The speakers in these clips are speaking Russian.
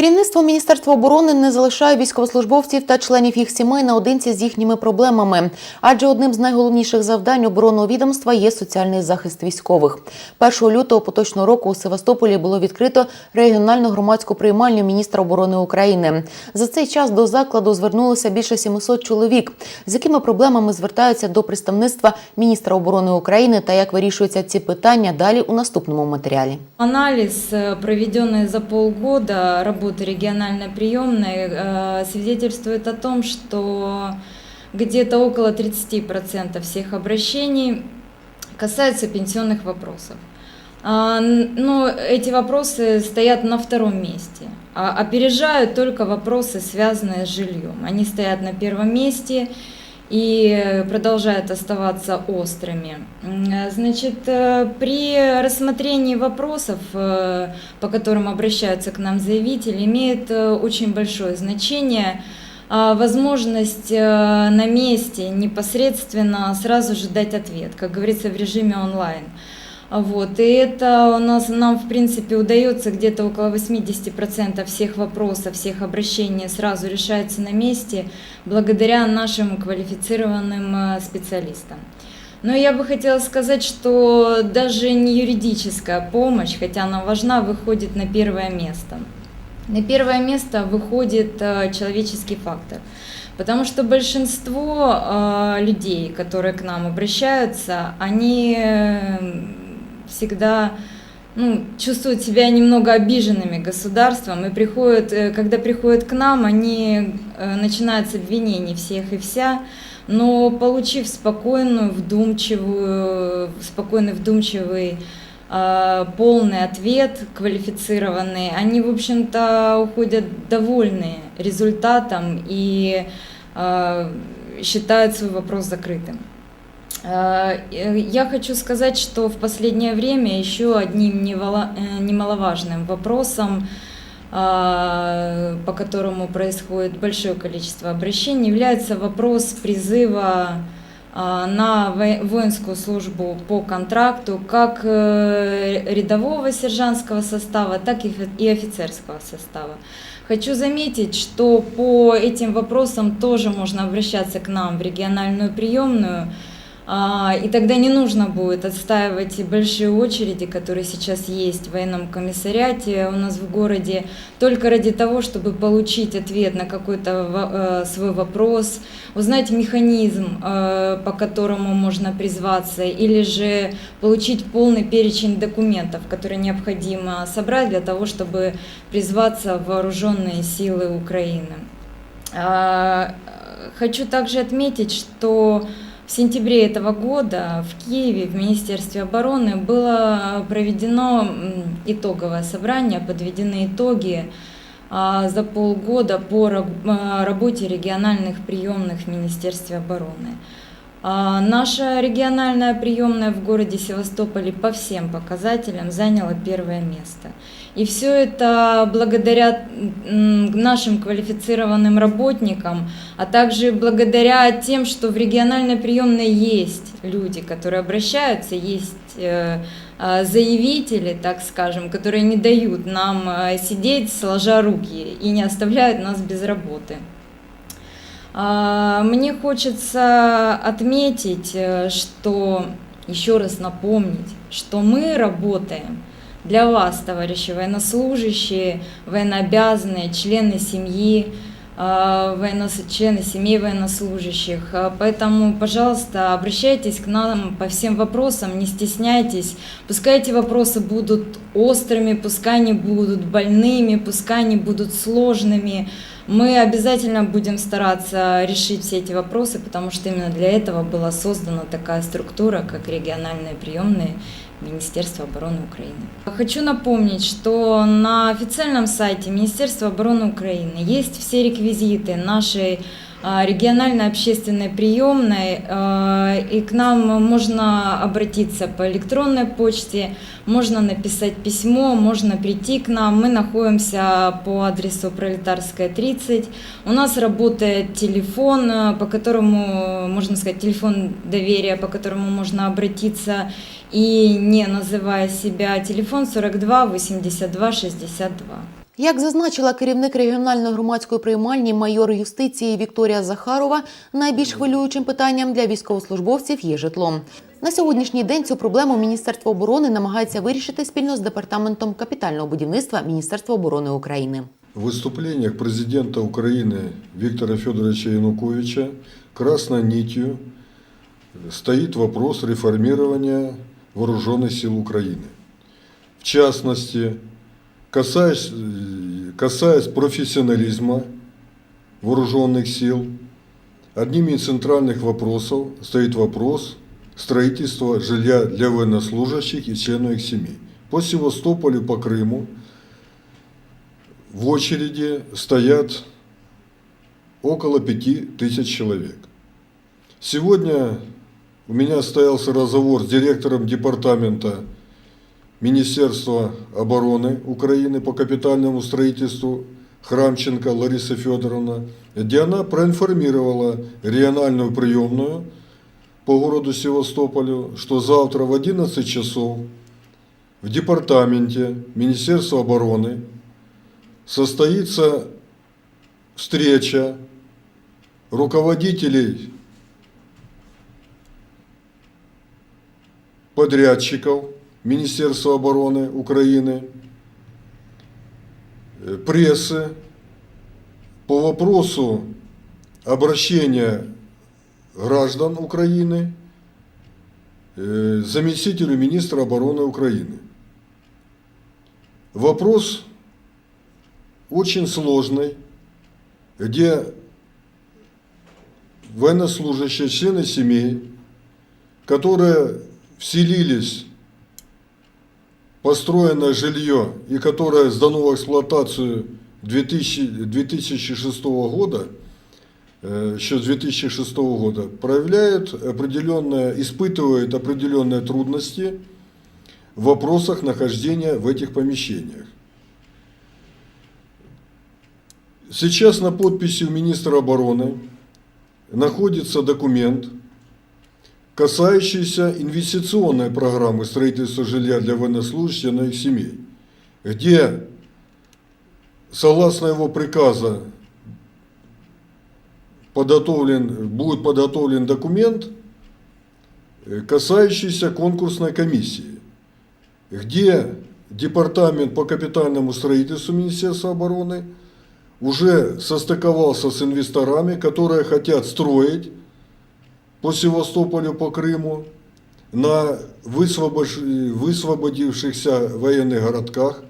Керівництво Міністерства оборони не залишає військовослужбовців та членів їх сімей наодинці з їхніми проблемами, адже одним з найголовніших завдань оборонного відомства є соціальний захист військових. 1 лютого поточного року у Севастополі було відкрито регіональну громадську приймальню міністра оборони України. За цей час до закладу звернулося більше 700 чоловік, з якими проблемами звертаються до представництва міністра оборони України та як вирішуються ці питання далі у наступному матеріалі. Анализ, э, проведенный за полгода работы региональной приемной, э, свидетельствует о том, что где-то около 30% всех обращений касаются пенсионных вопросов. А, Но эти вопросы стоят на втором месте, а опережают только вопросы, связанные с жильем. Они стоят на первом месте и продолжают оставаться острыми. Э, Значит, э, при рассмотрении вопросов, э, по которым обращаются к нам заявители, имеет очень большое значение а, возможность на месте непосредственно сразу же дать ответ, как говорится, в режиме онлайн. Вот, и это у нас, нам, в принципе, удается где-то около 80% всех вопросов, всех обращений сразу решается на месте благодаря нашим квалифицированным э, специалистам. Но я бы хотела сказать, что даже не юридическая помощь, хотя она важна, выходит на первое место. На первое место выходит э, человеческий фактор. Потому что большинство э, людей, которые к нам обращаются, они всегда ну, чувствуют себя немного обиженными государством и приходят, э, когда приходят к нам, они э, начинают с обвинений всех и вся, но получив спокойную, вдумчивую, спокойный, вдумчивый э, полный ответ, квалифицированный, они, в общем-то, уходят довольные результатом и э, считают свой вопрос закрытым. Э, Я хочу сказать, что в последнее время еще одним э, немаловажным вопросом, э, по которому происходит большое количество обращений, является вопрос призыва на во- воинскую службу по контракту как рядового сержантского состава, так и фи- и офицерского состава. Хочу заметить, что по этим вопросам тоже можно обращаться к нам в региональную приемную, и тогда не нужно будет отстаивать большие очереди, которые сейчас есть в военном комиссариате у нас в городе, только ради того, чтобы получить ответ на какой-то э, свой вопрос, узнать механизм, э, по которому можно призваться, или же получить полный перечень документов, которые необходимо собрать для того, чтобы призваться в вооруженные силы Украины. А, Хочу также отметить, что в сентябре этого года в Киеве, в Министерстве обороны, было проведено итоговое собрание, подведены итоги а, за полгода по а, работе региональных приемных в Министерстве обороны. А, Наша региональная приемная в городе Севастополе по всем показателям заняла первое место. И все это благодаря нашим квалифицированным работникам, а также благодаря тем, что в региональной приемной есть люди, которые обращаются, есть э, э, заявители, так скажем, которые не дают нам э, сидеть сложа руки и не оставляют нас без работы. А, Мне хочется отметить, э, что еще раз напомнить, что мы работаем для вас, товарищи военнослужащие, военнообязанные, члены семьи, военнос- члены семей военнослужащих. А, Поэтому, пожалуйста, обращайтесь к нам по всем вопросам, не стесняйтесь. Пускай эти вопросы будут острыми, пускай они будут больными, пускай они будут сложными. Мы обязательно будем стараться решить все эти вопросы, потому что именно для этого была создана такая структура, как региональные приемные Министерства обороны Украины. Хочу напомнить, что на официальном сайте Министерства обороны Украины есть все реквизиты нашей а, региональной общественной приемной, а, и к нам можно обратиться по электронной почте, можно написать письмо, можно прийти к нам. Мы находимся по адресу Пролетарская 30. У нас работает телефон, а, по которому, можно сказать, телефон доверия, по которому можно обратиться и не называя себя телефон 42 82 62. Як зазначила керівник регіональної громадської приймальні майор юстиції Вікторія Захарова, найбільш хвилюючим питанням для військовослужбовців є житло. На сьогоднішній день цю проблему Міністерство оборони намагається вирішити спільно з департаментом капітального будівництва Міністерства оборони України. В выступлениях президента Украины Виктора Федоровича Януковича красной нитью стоит вопрос реформирования вооруженных сил Украины. В частности, касаясь, касаясь профессионализма вооруженных сил, одним из центральных вопросов стоит вопрос строительства жилья для военнослужащих и членов их семей. По Севастополю, по Крыму в очереди стоят около пяти тысяч человек. Сегодня у меня состоялся разговор с директором департамента Министерства обороны Украины по капитальному строительству Храмченко Лариса Федоровна, где она проинформировала региональную приемную по городу Севастополю, что завтра в 11 часов в департаменте Министерства обороны состоится встреча руководителей подрядчиков Министерства обороны Украины, э, прессы по вопросу обращения граждан Украины э, заместителю министра обороны Украины. Вопрос очень сложный, где военнослужащие, члены семей, которые вселились построенное жилье и которое сдано в эксплуатацию 2000, 2006 года, э, еще с 2006 года, проявляют определенные, испытывают определенные трудности в вопросах нахождения в этих помещениях. Сейчас на подписи у министра обороны находится документ, касающийся инвестиционной программы строительства жилья для военнослужащих и их семей, где, согласно его приказа, подготовлен, будет подготовлен документ, э, касающийся конкурсной комиссии, где Департамент по капитальному строительству Министерства обороны уже состыковался с инвесторами, которые хотят строить по Севастополю, по Крыму, на высвободившихся военных городках,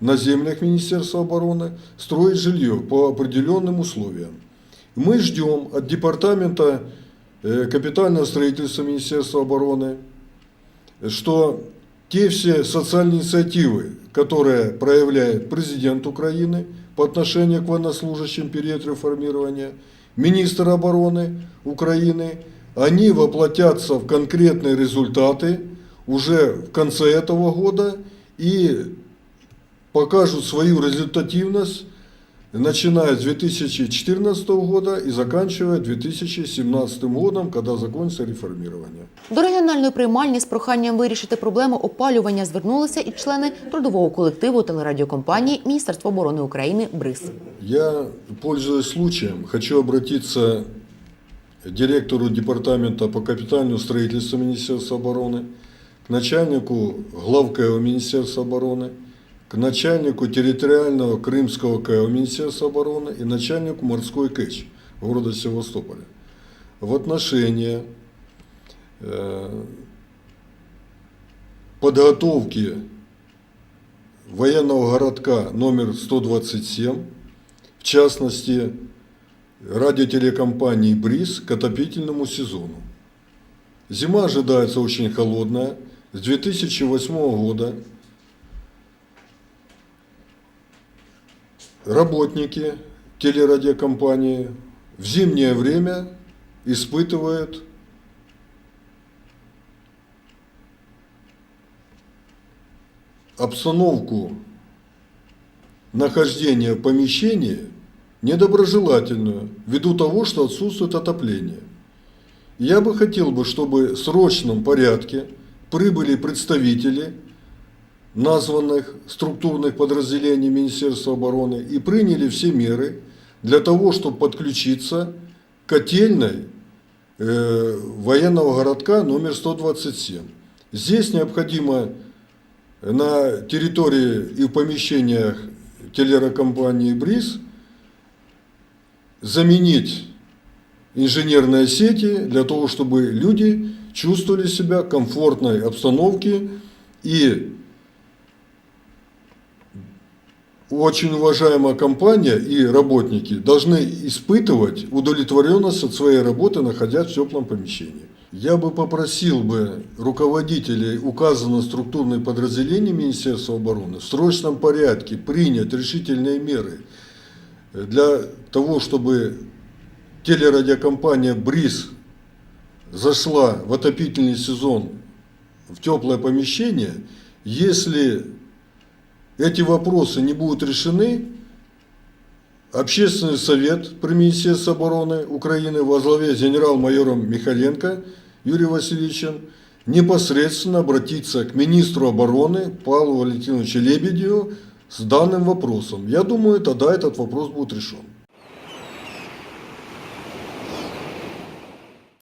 на землях Министерства обороны, строить жилье по определенным условиям. Мы ждем от Департамента э, капитального строительства Министерства обороны, что те все социальные инициативы, которые проявляет президент Украины по отношению к военнослужащим период реформирования, министр обороны Украины, они воплотятся в конкретные результаты уже в конце этого года и покажут свою результативность, начиная с 2014 года и заканчивая 2017 годом, когда закончится реформирование. До регіональної приймальні з проханням вирішити проблему опалювання звернулися і члени трудового колективу телерадіокомпанії Міністерства оборони України БРИЗ. Я, пользуясь случаем, хочу обратиться к директору департамента по капитальному строительству Министерства обороны, к начальнику главкэо Министерства обороны, к начальнику территориального Крымского КЭО Министерства обороны и начальнику морской КЭЧ города Севастополя. В отношении э, подготовки военного городка номер 127 в частности, радиотелекомпании «Бриз» к отопительному сезону. Зима ожидается очень холодная. С 2008 года работники телерадиокомпании в зимнее время испытывают обстановку нахождения в помещении недоброжелательную, ввиду того, что отсутствует отопление. Я бы хотел бы, чтобы в срочном порядке прибыли представители названных структурных подразделений Министерства обороны и приняли все меры для того, чтобы подключиться к котельной э, военного городка номер 127. Здесь необходимо на территории и в помещениях телерокомпании «Бриз» заменить инженерные сети для того, чтобы люди чувствовали себя в комфортной обстановке и очень уважаемая компания и работники должны испытывать удовлетворенность от своей работы, находясь в теплом помещении. Я бы попросил бы руководителей указанных структурных подразделений Министерства обороны в срочном порядке принять решительные меры для того, чтобы телерадиокомпания «Бриз» зашла в отопительный сезон в теплое помещение, если эти вопросы не будут решены, Общественный совет при Министерстве обороны Украины во главе с генерал-майором Михаленко Юрием Васильевичем непосредственно обратиться к министру обороны Павлу Валентиновичу Лебедеву с данным вопросом. Я думаю, тогда этот вопрос будет решен.